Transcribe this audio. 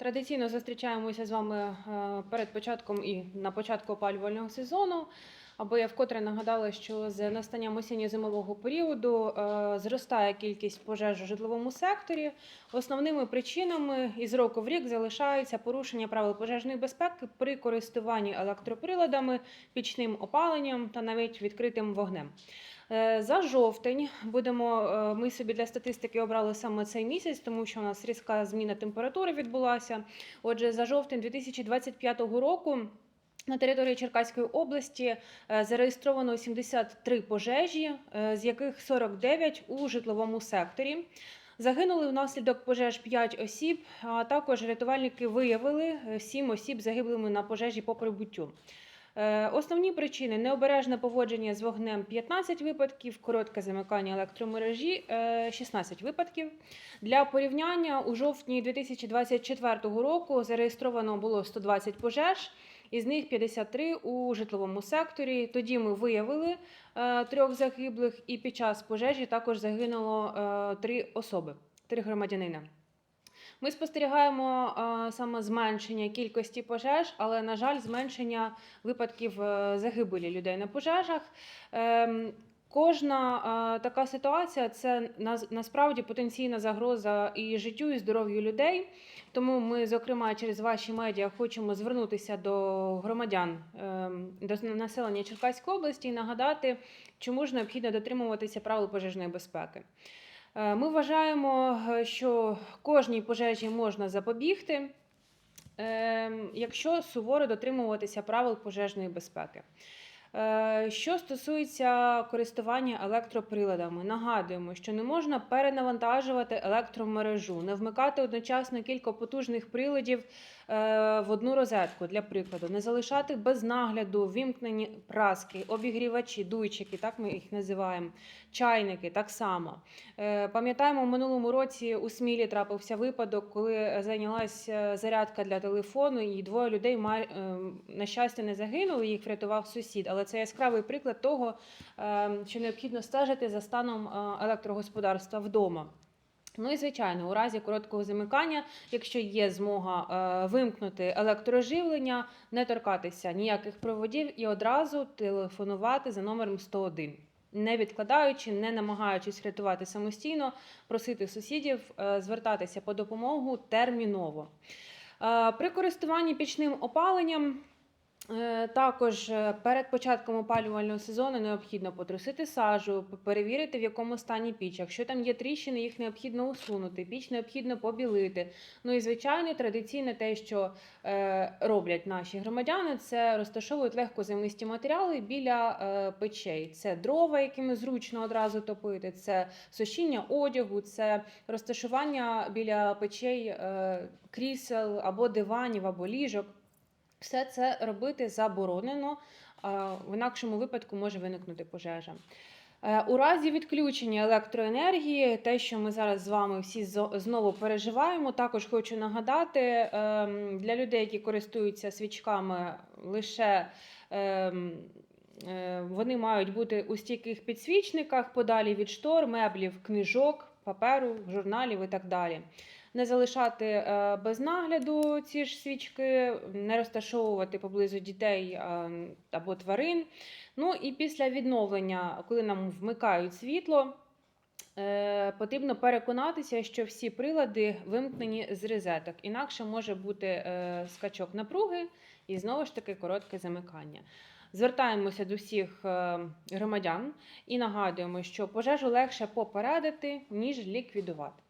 Традиційно зустрічаємося з вами е, перед початком і на початку опалювального сезону. Або я вкотре нагадала, що з настанням осінньо-зимового періоду е, зростає кількість пожеж у житловому секторі. Основними причинами із року в рік залишаються порушення правил пожежної безпеки при користуванні електроприладами, пічним опаленням та навіть відкритим вогнем. Е, За жовтень будемо е, ми собі для статистики обрали саме цей місяць, тому що у нас різка зміна температури відбулася. Отже, за жовтень 2025 року. На території Черкаської області е, зареєстровано 73 пожежі, з яких 49 у житловому секторі. Загинули внаслідок пожеж 5 осіб, а також рятувальники виявили 7 осіб загиблими на пожежі по прибуттю. Е, Основні причини необережне поводження з вогнем 15 випадків, коротке замикання електромережі е, 16 випадків. Для порівняння у жовтні 2024 року зареєстровано було 120 пожеж, із них 53 у житловому секторі. Тоді ми виявили е, трьох загиблих, і під час пожежі також загинуло е, три особи, три громадянина. Ми спостерігаємо е, саме зменшення кількості пожеж, але, на жаль, зменшення випадків е, загибелі людей на пожежах. Ем, Кожна е, така ситуація це на- насправді потенційна загроза і життю, і здоров'ю людей. Тому ми, зокрема, через ваші медіа хочемо звернутися до громадян, ем, до населення Черкаської області і нагадати, чому ж необхідно дотримуватися правил пожежної безпеки. Е, Ми вважаємо, е, що кожній пожежі можна запобігти, ем, якщо суворо дотримуватися правил пожежної безпеки. Е, Що стосується користування електроприладами, нагадуємо, що не можна перенавантажувати електромережу, не вмикати одночасно кілька потужних приладів е, в одну розетку, для прикладу, не залишати без нагляду вімкнені праски, обігрівачі, дуйчики, так ми їх називаємо, чайники так само. Е, Пам'ятаємо, в минулому році у Смілі трапився випадок, коли зайнялася зарядка для телефону, і двоє людей ма- е, на щастя не загинули, їх врятував сусід. Але це яскравий приклад того, е, що необхідно стежити за станом е, електрогосподарства вдома. Ну і звичайно, у разі короткого замикання, якщо є змога е, вимкнути електроживлення, не торкатися ніяких проводів і одразу телефонувати за номером 101 не відкладаючи, не намагаючись рятувати самостійно, просити сусідів е, звертатися по допомогу терміново. Е, При користуванні пічним опаленням. Е, Також е, перед початком опалювального сезону необхідно потрусити сажу, перевірити, в якому стані піч. Якщо там є тріщини, їх необхідно усунути, піч необхідно побілити. Ну і звичайно, традиційне те, що е, роблять наші громадяни, це розташовують легкозаймисті матеріали біля печей. Це дрова, якими зручно одразу топити, це сушіння одягу, це розташування біля печей крісел або диванів, або ліжок. Все це робити заборонено, в інакшому випадку може виникнути пожежа. Е, У разі відключення електроенергії, те, що ми зараз з вами всі знову переживаємо, також хочу нагадати ем, для людей, які користуються свічками, лише ем, е, вони мають бути у стійких підсвічниках, подалі від штор, меблів, книжок, паперу, журналів і так далі. Не залишати е, без нагляду ці ж свічки, не розташовувати поблизу дітей або тварин. Ну і після відновлення, коли нам вмикають світло, е, потрібно переконатися, що всі прилади вимкнені з розеток. Інакше може бути е, скачок напруги і знову ж таки коротке замикання. Звертаємося до всіх громадян і нагадуємо, що пожежу легше попередити, ніж ліквідувати.